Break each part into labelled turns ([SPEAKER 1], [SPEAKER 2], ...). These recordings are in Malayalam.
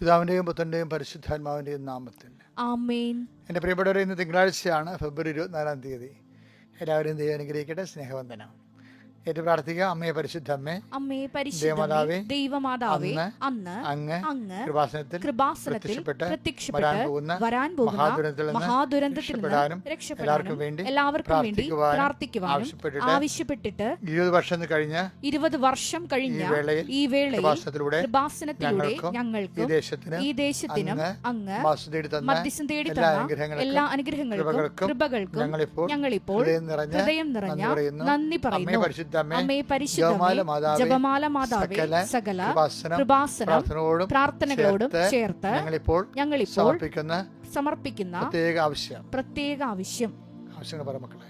[SPEAKER 1] പിതാവിന്റെയും പുത്രന്റെയും പരിശുദ്ധാത്മാവിന്റെയും നാമത്തിൽ. എന്റെ പ്രിയപ്പെട്ടവരെ ഇന്ന് തിങ്കളാഴ്ചയാണ് ഫെബ്രുവരി ഇരുപത്തിനാലാം തീയതി. എല്ലാവരെയും ദൈവം അനുഗ്രഹിക്കട്ടെ. സ്നേഹവന്ദനം. ഏറ്റു പ്രാർത്ഥിക്കുക അമ്മയെ പരിശുദ്ധ അമ്മേ
[SPEAKER 2] പരിശുദ്ധമേ ദൈവമാതാവേ
[SPEAKER 1] അന്ന് അങ്ങ്
[SPEAKER 2] അങ്ങ്
[SPEAKER 1] കൃപാസനത്തിൽ
[SPEAKER 2] കൃപാസനത്തിൽ
[SPEAKER 1] പ്രത്യക്ഷപ്പെട്ട് വരാൻ പോകുന്ന മഹാദുരന്തത്തിൽ രക്ഷപ്പെടാനും എല്ലാവർക്കും വേണ്ടി
[SPEAKER 2] എല്ലാവർക്കും വേണ്ടി
[SPEAKER 1] പ്രാർത്ഥിക്കുവാനും ആവശ്യപ്പെട്ടിട്ട് ഇരുപത് വർഷം കഴിഞ്ഞ
[SPEAKER 2] ഇരുപത് വർഷം കഴിഞ്ഞ
[SPEAKER 1] ഈ വേളയിൽ കൃപാസനത്തിലൂടെ ഞങ്ങൾക്ക് ഈ ദേശത്തിന് അങ്ങ്
[SPEAKER 2] മധ്യസ്ഥം തേടി
[SPEAKER 1] എല്ലാ
[SPEAKER 2] തന്ന എല്ലാ അനുഗ്രഹങ്ങൾക്കും
[SPEAKER 1] കൃപകൾക്കും ഞങ്ങളിപ്പോൾ ഹൃദയം നിറഞ്ഞ നന്ദി പറയുന്നു. അമ്മേ
[SPEAKER 2] പരിശുദ്ധമേ
[SPEAKER 1] ജപമാല മാതാവേ, സകല കൃപാസനം പ്രാർത്ഥനകളോടും ചേർത്ത് ഞങ്ങളിപ്പോൾ
[SPEAKER 2] ഞങ്ങളിപ്പോൾ
[SPEAKER 1] സമർപ്പിക്കുന്ന
[SPEAKER 2] സമർപ്പിക്കുന്ന
[SPEAKER 1] പ്രത്യേക ആവശ്യം.
[SPEAKER 2] പ്രത്യേക ആവശ്യം.
[SPEAKER 1] ആവശ്യങ്ങൾ പറ മക്കളെ.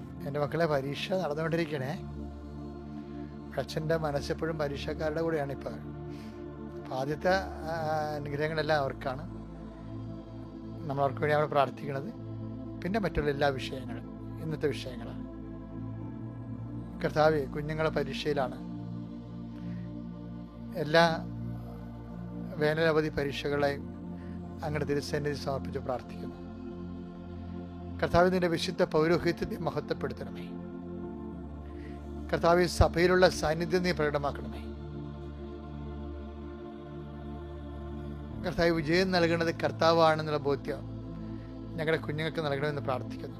[SPEAKER 1] എന്റെ മക്കളെ പരീക്ഷ നടന്നുകൊണ്ടിരിക്കണേ. അച്ഛന്റെ മനസ്സെപ്പോഴും പരീക്ഷക്കാരുടെ കൂടെയാണ് ഇപ്പോൾ അപ്പോൾ ആദ്യത്തെ അനുഗ്രഹങ്ങളെല്ലാം അവർക്കാണ്. നമ്മൾ അവർക്ക് വേണ്ടി അവിടെ പ്രാർത്ഥിക്കുന്നത്. പിന്നെ മറ്റുള്ള എല്ലാ വിഷയങ്ങളും ഇന്നത്തെ വിഷയങ്ങളാണ്. കർത്താവ് കുഞ്ഞുങ്ങളെ പരീക്ഷയിലാണ്. എല്ലാ വേനലവധി പരീക്ഷകളെയും അങ്ങനെ തിരുസന്നിധി സമർപ്പിച്ച് പ്രാർത്ഥിക്കുന്നു. കർത്താവ് നിന്റെ വിശുദ്ധ പൗരോഹിത്യത്തെ മഹത്വപ്പെടുത്തണമേ. കർത്താവ് സഭയിലുള്ള സാന്നിധ്യം നീ പ്രകടമാക്കണമേ. കർത്താവ് വിജയം നൽകുന്നത് കർത്താവാണെന്നുള്ള ബോധ്യം ഞങ്ങളുടെ കുഞ്ഞുങ്ങൾക്ക് നൽകണമെന്ന് പ്രാർത്ഥിക്കുന്നു.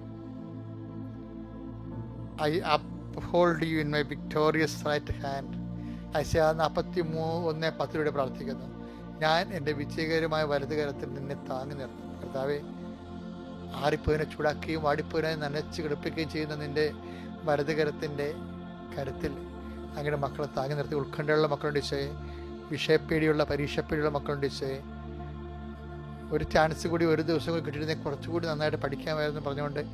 [SPEAKER 1] I uphold you in my victorious right hand Aisha നാൽപ്പത്തി മൂ ഒന്ന് പത്തിലൂടെ പ്രാർത്ഥിക്കുന്നു. ഞാൻ എന്റെ വിജയകരമായ വലതുകരത്തിൽ നിന്നെ താങ്ങി നിർത്തുന്നു. കർത്താവേ ആറിപ്പോയിനെ ചൂടാക്കുകയും വാടിപ്പോയിനെ നനച്ച് കിടപ്പിക്കുകയും ചെയ്യുന്ന നിന്റെ വലതുകരത്തിന്റെ കരുത്തിൽ അങ്ങയുടെ മക്കളെ താങ്ങി നിർത്തി. ഉത്കണ്ഠയുള്ള മക്കളുണ്ട് ഈശോയെ. വിഷയപ്പേടിയുള്ള പരീക്ഷപ്പേടിയുള്ള മക്കളുണ്ട് ഈശോയെ. ഒരു ചാൻസ് കൂടി ഒരു ദിവസം കൂടി കിട്ടിയിരുന്നെങ്കിൽ കുറച്ചുകൂടി നന്നായിട്ട് പഠിക്കാമായിരുന്നു പറഞ്ഞുകൊണ്ട്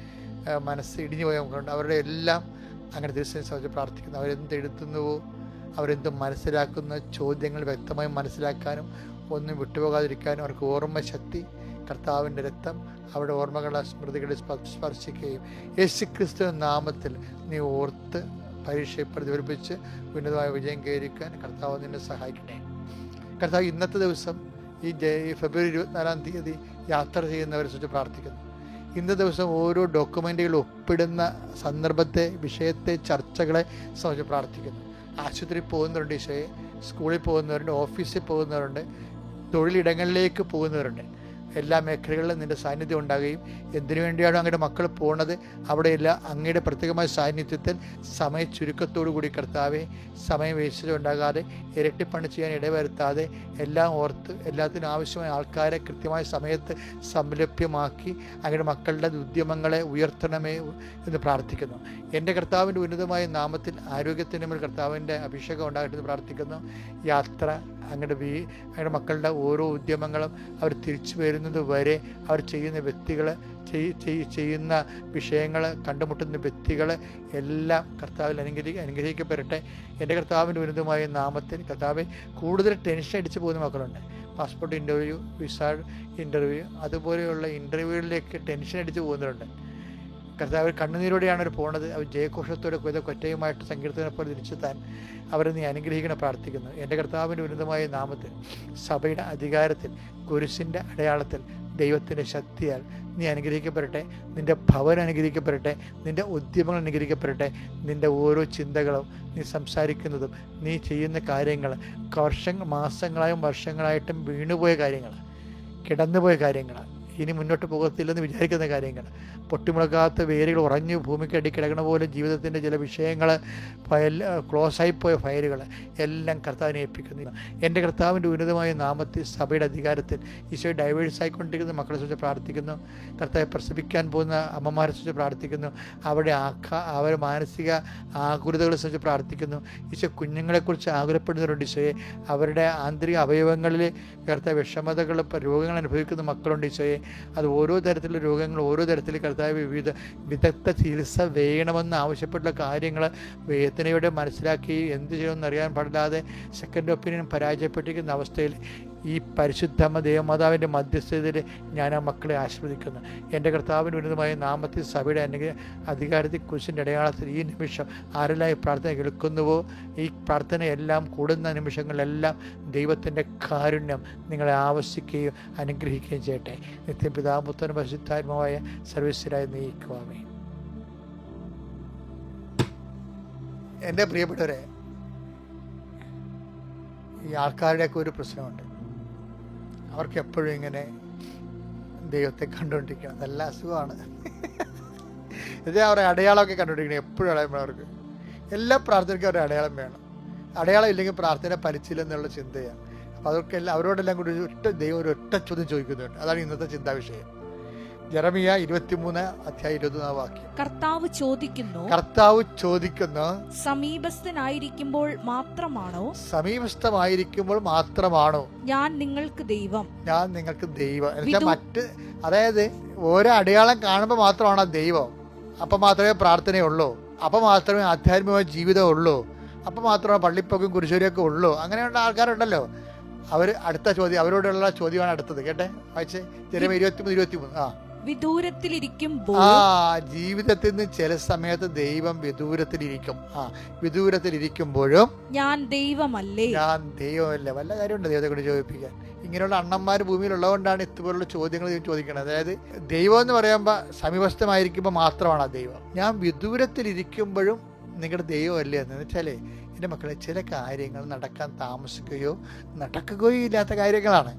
[SPEAKER 1] മനസ്സ് ഇടിഞ്ഞു പോയ മക്കളുണ്ട്. അവരുടെ എല്ലാം അങ്ങനെ സംബന്ധിച്ച് പ്രാർത്ഥിക്കുന്നു. അവരെന്ത് എഴുതുന്നുവോ അവരെന്ത് മനസ്സിലാക്കുന്ന ചോദ്യങ്ങൾ വ്യക്തമായി മനസ്സിലാക്കാനും ഒന്നും വിട്ടുപോകാതിരിക്കാനും അവർക്ക് ഓർമ്മ ശക്തി കർത്താവിന്റെ രക്തം അവിടെ ഓർമ്മകളെ സ്മൃതികളെ സ്പ- സ്പർശിക്കുകയും യേശു ക്രിസ്തു നാമത്തിൽ നീ ഓർത്ത് പരീക്ഷയെ പ്രതിഫലിപ്പിച്ച് ഉന്നതമായ വിജയം കയറിക്കാൻ കർത്താവ് നിന്നെ സഹായിക്കണേ. കർത്താവ് ഇന്നത്തെ ദിവസം ഈ ജയ ഫെബ്രുവരി ഇരുപത്തിനാലാം തീയതി യാത്ര ചെയ്യുന്നവരെ കുറിച്ച് പ്രാർത്ഥിക്കുന്നു. ഇന്ന ദിവസം ഓരോ ഡോക്യുമെന്റുകൾ ഒപ്പിടുന്ന സന്ദർഭത്തെ വിഷയത്തെ ചർച്ചകളെ സംബന്ധിച്ച് പ്രാർത്ഥിക്കുന്നു. ആശുപത്രിയിൽ പോകുന്നവരുണ്ട് ഈശോയെ സ്കൂളിൽ പോകുന്നവരുണ്ട് ഓഫീസിൽ പോകുന്നവരുണ്ട് തൊഴിലിടങ്ങളിലേക്ക് പോകുന്നവരുണ്ട്. എല്ലാ മേഖലകളിലും നിന്റെ സാന്നിധ്യം ഉണ്ടാകുകയും എന്തിനു വേണ്ടിയാണോ അങ്ങയുടെ മക്കൾ പോകുന്നത് അവിടെയെല്ലാം അങ്ങയുടെ പ്രത്യേകമായ സാന്നിധ്യത്തിൽ സമയ ചുരുക്കത്തോടു കൂടി കർത്താവെ സമയം വേസ്റ്റ് ഉണ്ടാകാതെ ഇരട്ടിപ്പണി ചെയ്യാൻ ഇടവരുത്താതെ എല്ലാം ഓർത്ത് എല്ലാത്തിനും ആവശ്യമായ ആൾക്കാരെ കൃത്യമായ സമയത്ത് സംലഭ്യമാക്കി അങ്ങയുടെ മക്കളുടെ ഉദ്യമങ്ങളെ ഉയർത്തണമേ എന്ന് പ്രാർത്ഥിക്കുന്നു. എന്റെ കർത്താവിന്റെ ഉന്നതമായ നാമത്തിൽ ആരോഗ്യത്തിന് മേൽ കർത്താവിന്റെ അഭിഷേകം ഉണ്ടാകട്ടെ എന്ന് പ്രാർത്ഥിക്കുന്നു. യാത്ര അങ്ങയുടെ വീ അങ്ങയുടെ മക്കളുടെ ഓരോ ഉദ്യമങ്ങളും അവർ തിരിച്ചു വരുന്നത് വരെ അവർ ചെയ്യുന്ന വ്യക്തികൾ ചെയ്യുന്ന വിഷയങ്ങൾ കണ്ടുമുട്ടുന്ന വ്യക്തികൾ എല്ലാം കർത്താവിൽ അനുഗ്രഹി അനുഗ്രഹിക്കപ്പെടട്ടെ. എന്റെ കർത്താവിന്റെ ഉന്നതമായ നാമത്തിൽ കർത്താവ് കൂടുതൽ ടെൻഷൻ അടിച്ചു പോകുന്ന മക്കളുണ്ട്. പാസ്പോർട്ട് ഇന്റർവ്യൂ വിസ ഇന്റർവ്യൂ അതുപോലെയുള്ള ഇന്റർവ്യൂകളിലേക്ക് ടെൻഷൻ അടിച്ചു പോകുന്നവരുണ്ട്. കർത്താവ് കണ്ണുനീരോടെയാണ് അവർ പോണത്. അവർ ജയഘോഷത്തോടെ കൊയ്ത കൊറ്റയുമായിട്ട് സങ്കീർത്തനെ പോലെ തിരിച്ചെത്താൻ അവരെ നീ അനുഗ്രഹിക്കണം പ്രാർത്ഥിക്കുന്നു. എന്റെ കർത്താവിന്റെ ഉന്നതമായ നാമത്തിൽ സഭയുടെ അധികാരത്തിൽ കുരിശിന്റെ അടയാളത്തിൽ ദൈവത്തിന്റെ ശക്തിയാൽ നീ അനുഗ്രഹിക്കപ്പെടട്ടെ. നിന്റെ ഭവൻ അനുഗ്രഹിക്കപ്പെടട്ടെ. നിന്റെ ഉദ്യമങ്ങൾ അനുഗ്രഹിക്കപ്പെടട്ടെ. നിന്റെ ഓരോ ചിന്തകളും നീ സംസാരിക്കുന്നതും നീ ചെയ്യുന്ന കാര്യങ്ങൾ വർഷങ്ങൾ മാസങ്ങളായും വർഷങ്ങളായിട്ടും വീണുപോയ കാര്യങ്ങൾ കിടന്നുപോയ കാര്യങ്ങൾ ഇനി മുന്നോട്ട് പോകത്തില്ലെന്ന് വിചാരിക്കുന്ന കാര്യങ്ങൾ. പൊട്ടിമുളകാത്ത വേരുകൾ ഉറഞ്ഞു ഭൂമിക്കടി കിടക്കണ പോലെ ജീവിതത്തിന്റെ ചില വിഷയങ്ങൾ ഫയൽ ക്ലോസായിപ്പോയ ഫയലുകൾ എല്ലാം കർത്താവിനെ ഏൽപ്പിക്കുന്നു. എന്റെ കർത്താവിന്റെ ഉന്നതമായ നാമത്തിൽ സഭയുടെ അധികാരത്തിൽ ഈശോ ഡൈവേഴ്സ് ആയിക്കൊണ്ടിരിക്കുന്ന. മക്കളെ കുറിച്ച് പ്രാർത്ഥിക്കുന്നു. കർത്താവ് പ്രസവിക്കാൻ പോകുന്ന അമ്മമാരെ കുറിച്ച് പ്രാർത്ഥിക്കുന്നു. അവരുടെ ആഖ അവരുടെ മാനസിക ആകുലതകളെ കുറിച്ച് പ്രാർത്ഥിക്കുന്നു. ഈശോ കുഞ്ഞുങ്ങളെക്കുറിച്ച് ആകുലപ്പെടുന്നവരുണ്ട് ഈശോയെ. അവരുടെ ആന്തരിക അവയവങ്ങളിൽ കർത്താവ് വിഷമതകൾ രോഗങ്ങൾ അനുഭവിക്കുന്ന മക്കളുണ്ട് ഈശോയെ. അത് ഓരോ തരത്തിലുള്ള രോഗങ്ങൾ ഓരോ തരത്തിൽ കർത്താവ് വിവിധ വിദഗ്ധ ചികിത്സ വേണമെന്ന് ആവശ്യപ്പെട്ടുള്ള കാര്യങ്ങൾ വേദനയോടെ മനസ്സിലാക്കി എന്ത് ചെയ്യുമെന്ന് അറിയാൻ പാടില്ലാതെ സെക്കൻഡ് ഒപ്പീനിയൻ പരാജയപ്പെട്ടിരിക്കുന്ന അവസ്ഥയിൽ ഈ പരിശുദ്ധമ്മ ദേവമാതാവിന്റെ മധ്യസ്ഥതയിൽ ഞാൻ ആ മക്കളെ ആശ്രവദിക്കുന്നു എന്റെ കർത്താവിന്റെ ഉന്നതമായ നാമത്തിൽ സഭയുടെ അനുഗ്രഹ അധികാരത്തിൽ കുരിശിന്റെ അടയാളത്തിൽ ഈ നിമിഷം ആരെല്ലാം ഈ പ്രാർത്ഥന കേൾക്കുന്നുവോ ഈ പ്രാർത്ഥനയെല്ലാം കൂടുന്ന നിമിഷങ്ങളിലെല്ലാം ദൈവത്തിന്റെ കാരുണ്യം നിങ്ങളെ ആവശ്യിക്കുകയും അനുഗ്രഹിക്കുകയും ചെയ്യട്ടെ. നിത്യം പിതാപുത്രൻ പരിശുദ്ധാത്മാവായ സർവീസിലായി നീക്കുവാമേ എന്റെ പ്രിയപ്പെട്ടവരെ ഈ ആൾക്കാരുടെയൊക്കെ ഒരു പ്രശ്നമുണ്ട്. അവർക്ക് എപ്പോഴും ഇങ്ങനെ ദൈവത്തെ കണ്ടുകൊണ്ടിരിക്കണം. നല്ല അസുഖമാണ്. ഇതേ അവരുടെ അടയാളമൊക്കെ കണ്ടുകൊണ്ടിരിക്കണം എപ്പോഴും അടയാളം വേണം അവർക്ക്. എല്ലാ പ്രാർത്ഥനയ്ക്കും അവരുടെ അടയാളം വേണം. അടയാളം ഇല്ലെങ്കിൽ പ്രാർത്ഥന ഫലിച്ചില്ലെന്നുള്ള ചിന്തയാണ്. അപ്പോൾ അതൊക്കെ അവരോടെല്ലാം കൂടി ഒറ്റ ദൈവം ഒരു ഒറ്റ ചോദ്യം ചോദിക്കുന്നുണ്ട്. അതാണ് ഇന്നത്തെ ചിന്താ വിഷയം ജെറമിയ ഇരുപത്തിമൂന്ന് അധ്യായം ഇരുപത്തിനാല് വാക്യം.
[SPEAKER 2] കർത്താവ് ചോദിക്കുന്നു
[SPEAKER 1] കർത്താവ് ചോദിക്കുന്ന
[SPEAKER 2] സമീപസ്ഥനായിരിക്കുമ്പോൾ മാത്രമാണോ?
[SPEAKER 1] സമീപസ്ഥമായിരിക്കുമ്പോൾ മാത്രമാണോ?
[SPEAKER 2] ഞാൻ നിങ്ങൾക്ക് ദൈവം.
[SPEAKER 1] ഞാൻ നിങ്ങൾക്ക് ദൈവം. എന്നുവെച്ചാൽ മറ്റ് അതായത് ഓരോ അടയാളം കാണുമ്പോൾ മാത്രമാണ് ദൈവം. അപ്പം മാത്രമേ പ്രാർത്ഥനയുള്ളൂ. അപ്പം മാത്രമേ ആധ്യാത്മികമായ ജീവിതം ഉള്ളൂ. അപ്പം മാത്രമേ പള്ളിപ്പൊക്കും കുരിശൂരിയൊക്കെ ഉള്ളൂ. അങ്ങനെയുള്ള ആൾക്കാരുണ്ടല്ലോ. അവർ അടുത്ത ചോദ്യം അവരോടുള്ള ചോദ്യമാണ് അടുത്തത്. കേട്ടെ? വായിച്ചേ? ചെറിയ ഇരുപത്തിമൂന്ന് ഇരുപത്തിമൂന്ന്. ആ.
[SPEAKER 2] വിദൂരത്തിലിരിക്കുമ്പോൾ
[SPEAKER 1] ആ ജീവിതത്തിൽ നിന്ന് ചില സമയത്ത് ദൈവം വിദൂരത്തിലിരിക്കും. ആ വിദൂരത്തിലിരിക്കുമ്പോഴും
[SPEAKER 2] ഞാൻ ദൈവമല്ലേ?
[SPEAKER 1] ഞാൻ ദൈവമല്ലേ? വല്ല കാര്യമുണ്ട് ദൈവത്തെ കൊണ്ട് ചോദിപ്പിക്കാൻ? ഇങ്ങനെയുള്ള അണ്ണന്മാർ ഭൂമിയിലുള്ളതുകൊണ്ടാണ് ഇതുപോലുള്ള ചോദ്യങ്ങൾ ചോദിക്കുന്നത്. അതായത് ദൈവം എന്ന് പറയുമ്പോൾ സമീപസ്ഥമായിരിക്കുമ്പോൾ മാത്രമാണ് ആ ദൈവം. ഞാൻ വിദൂരത്തിലിരിക്കുമ്പോഴും നിങ്ങളുടെ ദൈവമല്ലേ എന്ന്. വെച്ചാലേ എന്റെ മക്കളെ ചില കാര്യങ്ങൾ നടക്കാൻ താമസിക്കുകയോ നടക്കുകയോ ഇല്ലാത്ത കാര്യങ്ങളാണ്.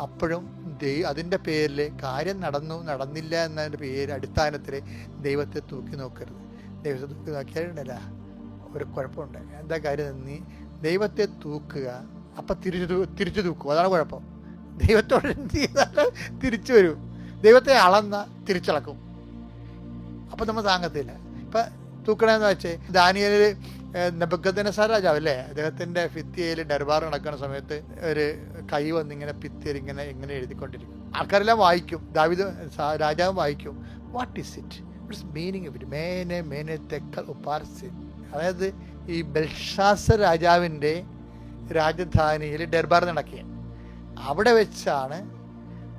[SPEAKER 1] അപ്പോഴും ദൈ അതിന്റെ പേരിൽ കാര്യം നടന്നു നടന്നില്ല എന്നതിന്റെ പേര് അടിസ്ഥാനത്തിൽ ദൈവത്തെ തൂക്കി നോക്കരുത്. ദൈവത്തെ തൂക്കി നോക്കിയാലുണ്ടല്ല ഒരു കുഴപ്പമുണ്ട്. എന്താ കാര്യം നീ ദൈവത്തെ തൂക്കുക അപ്പം തിരിച്ചു തിരിച്ചു തൂക്കും. അതാണ് കുഴപ്പം. ദൈവത്തോട് തിരിച്ചു വരും. ദൈവത്തെ അളന്ന തിരിച്ചളക്കും. അപ്പം നമ്മൾ താങ്ങത്തില്ല. ഇപ്പം തൂക്കണമെന്ന് വെച്ചേ ദാനിയലിൽ നെബക്കദ്നസാർ രാജാവ് അല്ലേ അദ്ദേഹത്തിന്റെ ഫിത്തിയയിൽ ഡർബാർ നടക്കുന്ന സമയത്ത് ഒരു കൈ വന്നിങ്ങനെ ഭിത്തിയിൽ ഇങ്ങനെ ഇങ്ങനെ എഴുതിക്കൊണ്ടിരിക്കും. ആൾക്കാരെല്ലാം വായിക്കും. ദാവിദ് രാജാവ് വായിക്കും. What is it it's meaning it മേനെ മേനെ തെക്കൽ ഉപ്പാർസിൻ അതായത് ഈ ബൽഷാസ രാജാവിന്റെ രാജധാനിയിൽ ഡർബാർ നടക്കുക. അവിടെ വെച്ചാണ്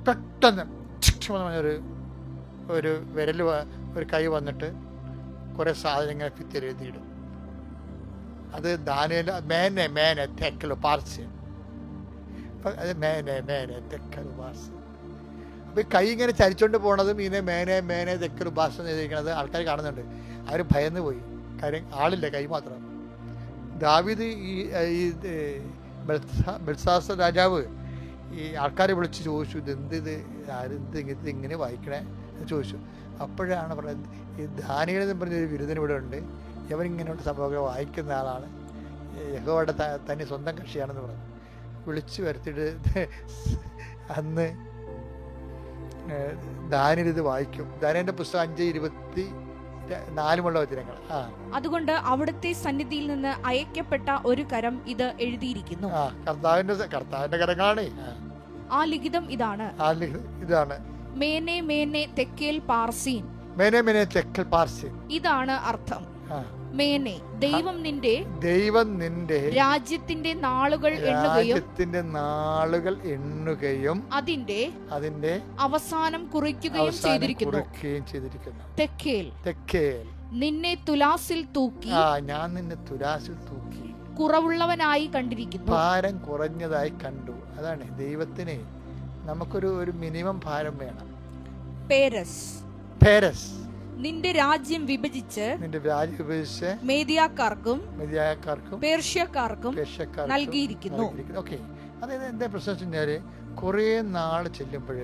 [SPEAKER 1] പെട്ടെന്ന് ഒരു ഒരു വിരൽ ഒരു കൈ വന്നിട്ട് കുറേ സാധനങ്ങൾ ഭിത്തിയിൽ എഴുതിയിടും. അത് ദാനിയൽ മേനെ മേനെ തെക്കൽ അപ്പം അത് മേനെ മേനെ തെക്കൽ പാർസ്യം അപ്പം ഈ കൈ ഇങ്ങനെ ചരിച്ചോണ്ട് പോണതും ഇതിനെ മേനെ മേനെ തെക്കൽ ഭാഷ എഴുതിയിരിക്കുന്നത് ആൾക്കാർ കാണുന്നുണ്ട്. അവർ ഭയന്ന് പോയി. കാര്യം ആളില്ല കൈ മാത്രം. ദാവിദ് ഈ ഈ ബൽസാസ രാജാവ് ഈ ആൾക്കാരെ വിളിച്ച് ചോദിച്ചു ഇത്? എന്ത് ഇത്? ആരെന്ത് ഇത് ഇങ്ങനെ വായിക്കണേ? എന്ന് ചോദിച്ചു. അപ്പോഴാണ് പറയുന്നത് ഈ ധാനികൾ എന്ന് പറഞ്ഞൊരു ബിരുദൻ ഇവിടെ ഉണ്ട്. ഇവൻ സംഭവമൊക്കെ വായിക്കുന്ന ആളാണ്. യഹോയുടെ തനി സ്വന്തം കക്ഷിയാണെന്ന് പറഞ്ഞു. വിളിച്ചു വരുത്തിയിട്ട് അന്ന് ദാനിലിത് വായിക്കും. ദാനിയുടെ പുസ്തകം അഞ്ച് ഇരുപത്തി നാലുമുള്ള വചനങ്ങൾ. ആ.
[SPEAKER 2] അതുകൊണ്ട് അവിടുത്തെ സന്നിധിയിൽ നിന്ന് അയക്കപ്പെട്ട ഒരു കരം ഇത് എഴുതിയിരിക്കുന്നു.
[SPEAKER 1] കർത്താവിന്റെ കർത്താവിന്റെ കരങ്ങളാണ്. ആ,
[SPEAKER 2] ലിഖിതം ഇതാണ്.
[SPEAKER 1] ആ ഇതാണ്.
[SPEAKER 2] മേനെ മേനെ തെക്കേൽ പാർസീൻ.
[SPEAKER 1] മേനെ മേനെ തെക്കേൽ പാർസീൻ.
[SPEAKER 2] ഇതാണ് അർത്ഥം. മേനെ ദൈവം നിന്റെ
[SPEAKER 1] ദൈവം നിന്റെ
[SPEAKER 2] രാജ്യത്തിന്റെ നാളുകൾ എണ്ണുകയും
[SPEAKER 1] രാജ്യത്തിന്റെ നാളുകൾ എണ്ണുകയും
[SPEAKER 2] അതിന്റെ
[SPEAKER 1] അതിന്റെ
[SPEAKER 2] അവസാനം കുറിക്കുകയും ചെയ്തിരിക്കുന്നു.
[SPEAKER 1] കുറിക്കുകയും ചെയ്തിരിക്കുന്നു.
[SPEAKER 2] തെക്കേൽ.
[SPEAKER 1] തെക്കേൽ.
[SPEAKER 2] നിന്നെ തുലാസിൽ തൂക്കി
[SPEAKER 1] ആ ഞാൻ നിന്നെ തുലാസിൽ തൂക്കി.
[SPEAKER 2] കുറവുള്ളവനായി കണ്ടിരിക്കുന്നു.
[SPEAKER 1] ഭാരം കുറഞ്ഞതായി കണ്ടു. അതാണ് ദൈവത്തിന് നമുക്കൊരു ഒരു മിനിമം ഭാരം വേണം.
[SPEAKER 2] പേരസ്.
[SPEAKER 1] പേരസ്.
[SPEAKER 2] നിന്റെ രാജ്യം വിഭജിച്ച്
[SPEAKER 1] നിന്റെ രാജ്യം വിഭജിച്ച്
[SPEAKER 2] മേദിയാക്കാർക്കും
[SPEAKER 1] മേദിയാക്കാർക്കും
[SPEAKER 2] പേർഷ്യക്കാർക്കും
[SPEAKER 1] പേർഷ്യക്കാർക്കും
[SPEAKER 2] നൽകിയിരിക്കുന്നു.
[SPEAKER 1] ഓക്കെ. അതായത് എന്താ പ്രശ്നം കൊറേ കുറേ നാൾ ചെല്ലുമ്പോൾ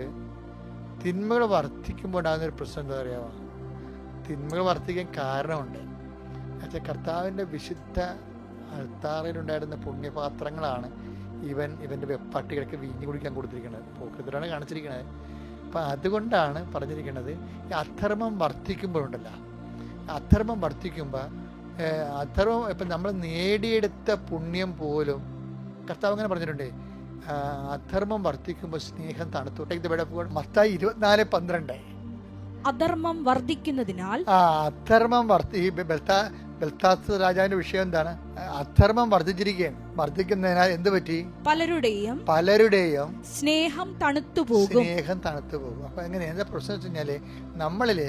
[SPEAKER 1] തിന്മകൾ വർദ്ധിക്കുമ്പോൾ ഉണ്ടാകുന്ന ഒരു പ്രശ്നം എന്താ പറയാ? തിന്മകൾ വർദ്ധിക്കാൻ കാരണമുണ്ട്. എന്നുവെച്ചാൽ കർത്താവിന്റെ വിശുദ്ധ അൾത്താറയിലുണ്ടായിരുന്ന പുണ്യപാത്രങ്ങളാണ് ഇവൻ ഇവന്റെ വെപ്പാട്ടികൾക്ക് വീഞ്ഞു കുടിക്കാൻ കൊടുത്തിരിക്കുന്നത്. പോക്കത്തിലാണ് കാണിച്ചിരിക്കുന്നത്. അപ്പം അതുകൊണ്ടാണ് പറഞ്ഞിരിക്കുന്നത് ഈ അധർമ്മം വർദ്ധിക്കുമ്പോഴുണ്ടല്ലോ. അധർമ്മം വർദ്ധിക്കുമ്പോൾ അധർമ്മം ഇപ്പം നമ്മൾ നേടിയെടുത്ത പുണ്യം പോലും കർത്താവ് അങ്ങനെ പറഞ്ഞിട്ടുണ്ട്. അധർമ്മം വർദ്ധിക്കുമ്പോൾ സ്നേഹം തണുത്തു. word of God. മത്തായി ഇരുപത്തിനാല് പന്ത്രണ്ട്.
[SPEAKER 2] അധർമ്മം വർദ്ധിക്കുന്നതിനാൽ
[SPEAKER 1] അധർമ്മം വർദ്ധി ബെൽത്താസ് രാജാവിന്റെ വിഷയം എന്താണ്? അധർമ്മം വർദ്ധിച്ചിരിക്കുകയാണ്. വർദ്ധിക്കുന്നതിനാൽ എന്ത് പറ്റി?
[SPEAKER 2] പലരുടെയും
[SPEAKER 1] പലരുടെയും
[SPEAKER 2] സ്നേഹം തണുത്തുപോകും
[SPEAKER 1] സ്നേഹം തണുത്തു പോകും. അപ്പൊ എങ്ങനെ? എന്താ പ്രശ്നം വെച്ച് കഴിഞ്ഞാൽ നമ്മളിൽ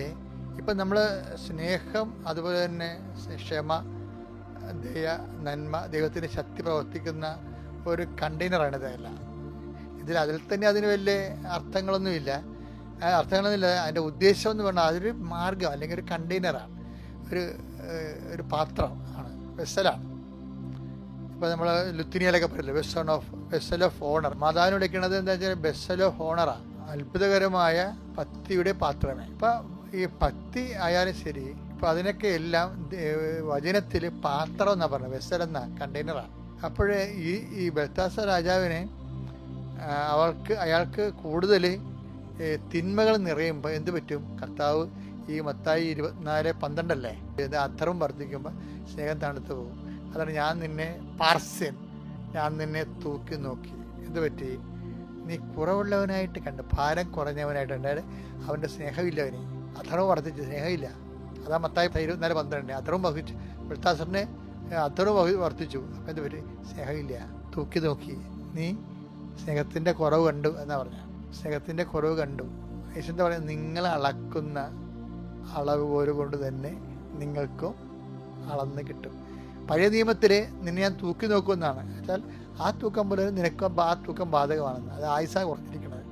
[SPEAKER 1] ഇപ്പൊ നമ്മൾ സ്നേഹം അതുപോലെ തന്നെ ക്ഷമ ദയ നന്മ ദൈവത്തിന്റെ ശക്തി പ്രവർത്തിക്കുന്ന ഒരു കണ്ടെയ്നറാണ് ഇതെല്ലാം. ഇതിൽ അതിൽ തന്നെ അതിന് വലിയ അർത്ഥങ്ങളൊന്നുമില്ല. അർത്ഥങ്ങളൊന്നുമില്ല. അതിന്റെ ഉദ്ദേശം എന്ന് പറഞ്ഞാൽ അതൊരു മാർഗം അല്ലെങ്കിൽ ഒരു കണ്ടെയ്നറാണ് ഒരു ഒരു പാത്രം ആണ്. വെസലാണ്. ഇപ്പോൾ നമ്മൾ ലുത്തിനിയലൊക്കെ പറയില്ലേ vessel of vessel of honour. മാതാവിന് വിളിക്കുന്നത് എന്താ വെച്ചാൽ വെസൽ ഓഫ് ഓണറാണ് അത്ഭുതകരമായ പത്തിയുടെ പാത്രമേ ഇപ്പം ഈ പത്തി ആയാലും ശരി ഇപ്പം അതിനൊക്കെ എല്ലാം വചനത്തിൽ പാത്രം എന്നാണ് പറഞ്ഞത്. വെസൽ എന്ന കണ്ടെയ്നറാണ് അപ്പോഴേ ഈ ഈ ബത്താസ രാജാവിനെ അവൾക്ക് അയാൾക്ക് കൂടുതൽ തിന്മകൾ നിറയുമ്പോൾ എന്ത് പറ്റും? കർത്താവ് ഈ മത്തായി ഇരുപത്തിനാല് പന്ത്രണ്ടല്ലേ? ഇത് അത്തരം വർദ്ധിക്കുമ്പോൾ സ്നേഹം തണുത്തു പോകും. അതാണ് ഞാൻ നിന്നെ പാർസ്യൻ ഞാൻ നിന്നെ തൂക്കി നോക്കി. എന്ത് പറ്റി? നീ കുറവുള്ളവനായിട്ട് കണ്ട് ഭാരം കുറഞ്ഞവനായിട്ട് കണ്ടാൽ അവന്റെ സ്നേഹമില്ല അവന്. അധർവം വർദ്ധിച്ചു സ്നേഹമില്ല. അതാ മത്തായി ഇരുപത്തിനാല് പന്ത്രണ്ട്. അധർവം വഹിച്ചു വൃത്താസറിന് അധർവം വർദ്ധിച്ചു. അപ്പം എന്ത് പറ്റി? സ്നേഹമില്ല. തൂക്കി നോക്കി. നീ സ്നേഹത്തിന്റെ കുറവ് കണ്ടു എന്നാ പറഞ്ഞ. സ്നേഹത്തിന്റെ കുറവ് കണ്ടു. യേശു എന്താ പറയുക നിങ്ങൾ അളക്കുന്ന അളവ് കൊണ്ട് തന്നെ നിങ്ങൾക്കും അളന്ന് കിട്ടും. പഴയ നിയമത്തിൽ നിന്നെ ഞാൻ തൂക്കി നോക്കുമെന്നാണ് വെച്ചാൽ ആ തൂക്കം പോലെ നിനക്കും ആ തൂക്കം ബാധകമാണെന്ന്. അത് ആയുസ കുറഞ്ഞിരിക്കുന്നത്.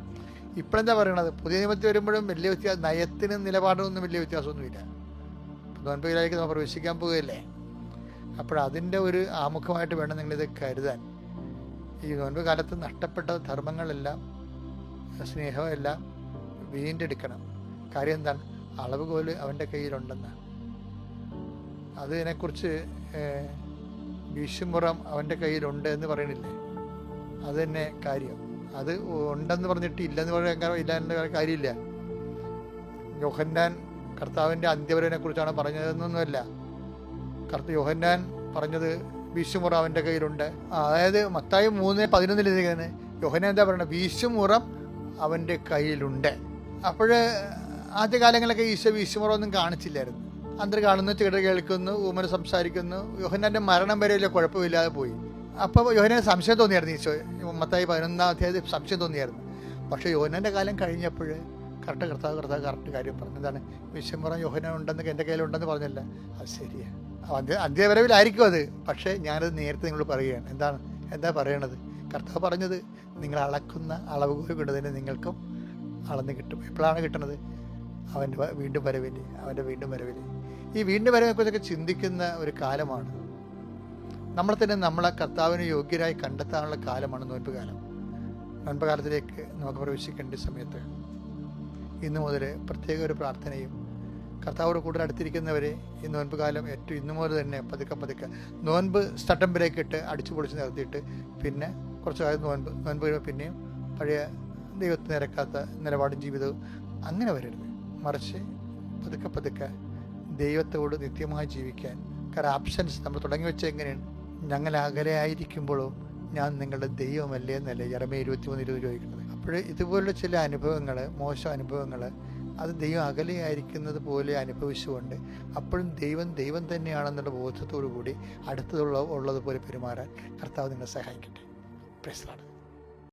[SPEAKER 1] ഇപ്പോഴെന്താ പറയണത്? പുതിയ നിയമത്തിൽ വരുമ്പോഴും വലിയ വ്യത്യാസം നയത്തിനും നിലപാടിനൊന്നും വലിയ വ്യത്യാസമൊന്നുമില്ല. നോൻപയിലേക്ക് നമ്മൾ പ്രവേശിക്കാൻ പോകുകയല്ലേ അപ്പോൾ അതിന്റെ ഒരു ആമുഖമായിട്ട് വേണം നിങ്ങളിത് കരുതാൻ. ഈ നോൻപ് കാലത്ത് നഷ്ടപ്പെട്ട ധർമ്മങ്ങളെല്ലാം സ്നേഹമെല്ലാം വീണ്ടെടുക്കണം. കാര്യം എന്താണ്? അളവുകോൽ അവന്റെ കയ്യിലുണ്ടെന്ന്. അതിനെക്കുറിച്ച് വിഷുമുറം അവന്റെ കയ്യിലുണ്ട് എന്ന് പറയണില്ലേ? അത് തന്നെ കാര്യം. അത് ഉണ്ടെന്ന് പറഞ്ഞിട്ട് ഇല്ലെന്ന് പറയാൻ ഇല്ല എന്ന കാര്യമില്ല. യോഹന്നാൻ കർത്താവിന്റെ അന്ത്യവരനെ കുറിച്ചാണ് പറഞ്ഞതെന്നൊന്നുമല്ല. കർത്ത യോഹന്നാൻ പറഞ്ഞത് വിഷുമുറം അവന്റെ കയ്യിലുണ്ട്. അതായത് മത്തായി മൂന്ന് പതിനൊന്നിൽ യോഹന്നാൻ എന്താ പറയണത് വിഷുമുറം അവന്റെ കയ്യിലുണ്ട്. അപ്പോൾ ആദ്യകാലങ്ങളിലൊക്കെ ഈശോ വീശുമുറ ഒന്നും കാണിച്ചില്ലായിരുന്നു. അന്തർ കാണുന്നു ചിട കേൾക്കുന്നു ഊമർ സംസാരിക്കുന്നു. യോഹനാന്റെ മരണം വരെയില്ല കുഴപ്പമില്ലാതെ പോയി. അപ്പോൾ യോഹനാൻ സംശയം തോന്നിയായിരുന്നു ഈശോ മത്തായി പതിനൊന്നാം അധ്യായത്തിൽ സംശയം തോന്നിയായിരുന്നു. പക്ഷേ യോഹനാന്റെ കാലം കഴിഞ്ഞപ്പോൾ കറക്റ്റ് കർത്താവ് കർത്താവ് കറക്റ്റ് കാര്യം പറഞ്ഞു. എന്താണ്? വിശ്വമുറ യോഹന ഉണ്ടെന്ന് എന്റെ കയ്യിലുണ്ടെന്ന് പറഞ്ഞല്ല? അത് ശരിയാണ് അന്ത്യ അന്ത്യവരവിലായിരിക്കും അത്. പക്ഷേ ഞാനത് നേരത്തെ നിങ്ങൾ പറയുകയാണ്. എന്താണ്? എന്താ പറയണത്? കർത്താവ് പറഞ്ഞത് നിങ്ങൾ അളക്കുന്ന അളവ് കൊണ്ട് തന്നെ നിങ്ങൾക്കും അളന്ന് കിട്ടും. എപ്പോഴാണ് കിട്ടുന്നത് അവന്റെ വീണ്ടും വരവില്ലേ? അവന്റെ വീണ്ടും വരവില്ലേ? ഈ വീണ്ടും വരവിനെക്കുറിച്ചൊക്കെ ചിന്തിക്കുന്ന ഒരു കാലമാണ്. നമ്മളെ തന്നെ നമ്മളെ കർത്താവിന് യോഗ്യരായി കണ്ടെത്താനുള്ള കാലമാണ് നോൻപ് കാലം നോൻപകാലത്തിലേക്ക് നമുക്ക് പ്രവേശിക്കേണ്ട സമയത്ത് ഇന്നു മുതൽ പ്രത്യേക ഒരു പ്രാർത്ഥനയും കർത്താവോട് കൂടുതൽ അടുത്തിരിക്കുന്നവരെ ഈ നോൻപ് കാലം ഏറ്റവും ഇന്നു മുതൽ തന്നെ പതുക്കെ പതുക്കെ നോൻപ് സ്റ്റട്ടമ്പിലേക്ക് ഇട്ട് അടിച്ചു പൊളിച്ച് നിർത്തിയിട്ട് പിന്നെ കുറച്ച് കാലം നോൻപ് നോൻപ് കഴിയുമ്പോൾ പിന്നെയും പഴയ ദൈവത്തിന് നിരക്കാത്ത നിലപാടും ജീവിതവും അങ്ങനെ വരരുത്. മറിച്ച് പതുക്കെ പതുക്കെ ദൈവത്തോട് നിത്യമായി ജീവിക്കാൻ. കാരണം ആപ്ഷൻസ് നമ്മൾ തുടങ്ങി വെച്ച എങ്ങനെയാണ്? ഞങ്ങൾ അകലെ ആയിരിക്കുമ്പോഴും ഞാൻ നിങ്ങളുടെ ദൈവമല്ലേ എന്നല്ലേ ഇറമേ ഇരുപത്തി മൂന്ന് ഇരുപത് ചോദിക്കുന്നത്. അപ്പോൾ ഇതുപോലുള്ള ചില അനുഭവങ്ങൾ മോശം അനുഭവങ്ങൾ അത് ദൈവം അകലെയായിരിക്കുന്നത് പോലെ അനുഭവിച്ചുകൊണ്ട് അപ്പോഴും ദൈവം ദൈവം തന്നെയാണെന്നുള്ള ബോധത്തോടു കൂടി അടുത്തുള്ള ഉള്ളതുപോലെ പെരുമാറാൻ കർത്താവ് നിങ്ങളെ സഹായിക്കട്ടെ. പ്രശ്നമാണ്